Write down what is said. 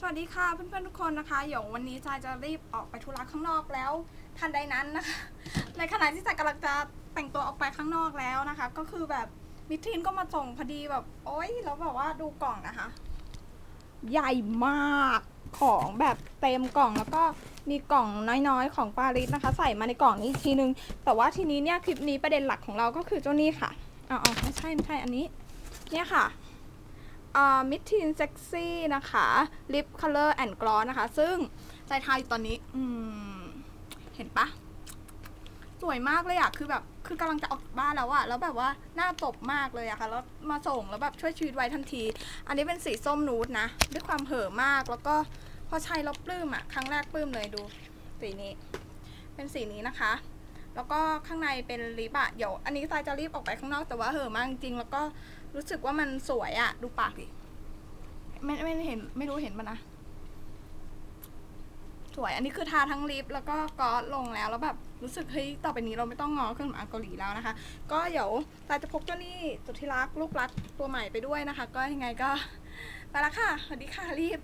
สวัสดีค่ะเพื่อนๆทุกคนนะคะเดี๋ยววันนี้จายจะรีบออกไปธุระข้างนอกแล้ว ทันใดนั้นนะคะ ในขณะที่จายกำลังจะแต่งตัวออกไปข้างนอกแล้วนะคะ ก็คือแบบมิทรินก็มาส่งพอดีแบบโอ๊ยแล้วแบบว่าดูกล่องนะคะ ใหญ่มากของแบบเต็มกล่องแล้วก็มีกล่องน้อยๆ ของปาริสนะคะ ใส่มาในกล่องนี้อีกทีนึง แต่ว่าทีนี้เนี่ยคลิปนี้ประเด็นหลักของเราก็คือเจ้านี่ค่ะอ๋อไม่ใช่ไม่ใช่อันนี้ เนี่ยค่ะ มิทีนเซ็กซี่นะคะลิปคัลเลอร์แอนด์กลอสนะคะ ซึ่งใจทาอยู่ตอนนี้อืมเห็นปะสวยมากเลยอะคือแบบ คือกำลังจะออกจากบ้านแล้วอะแล้วแบบว่าหน้าตบมากเลยอะค่ะ แล้วมาส่งแล้วแบบช่วยชีวิตไว้ทันที อันนี้เป็นสีส้มนูดนะ ด้วยความเห่อมาก แล้วก็พอใช้แล้วปลื้มอะครั้งแรกปลื้มเลยดู สีนี้ เป็นสีนี้นะคะ แล้วก็ข้างในเป็นลิปอะเดี๋ยวอันนี้ทรายจะรีบออกไปข้างนอกแต่ว่าเหอะมากจริงแล้วก็รู้สึกว่ามันสวยอะดูปากดิไม่ไม่เห็นไม่รู้เห็นปะนะสวยอันนี้คือทาทั้งลิปแล้วก็กอสลงแล้วแล้วแบบรู้สึกเฮ้ยต่อไปนี้เราไม่ต้องงอเครื่องสำอางเกาหลีแล้วนะคะ ก็เดี๋ยวตายจะพกเจ้านี่สุดที่รักลูกรักตัวใหม่ไปด้วยนะคะ ก็ยังไงก็ไปละค่ะสวัสดีค่ะรีบ